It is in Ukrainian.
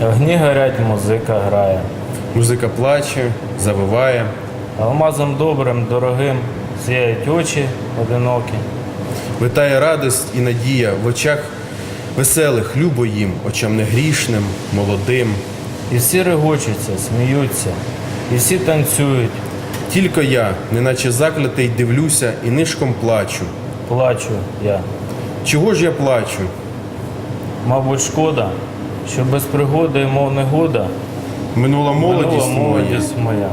Вогні горять, музика грає. Музика плаче, завиває. Алмазом добрим, дорогим сяють очі одинокі. Витає радість і надія в очах веселих, любо їм, очам негрішним, молодим. І всі регочуться, сміються, і всі танцюють. Тільки я, неначе заклятий, дивлюся і нишком плачу. Плачу я. Чого ж я плачу? Мабуть, шкода, що без пригоди, мов негода, Минула молодість минула моя. молодість моя.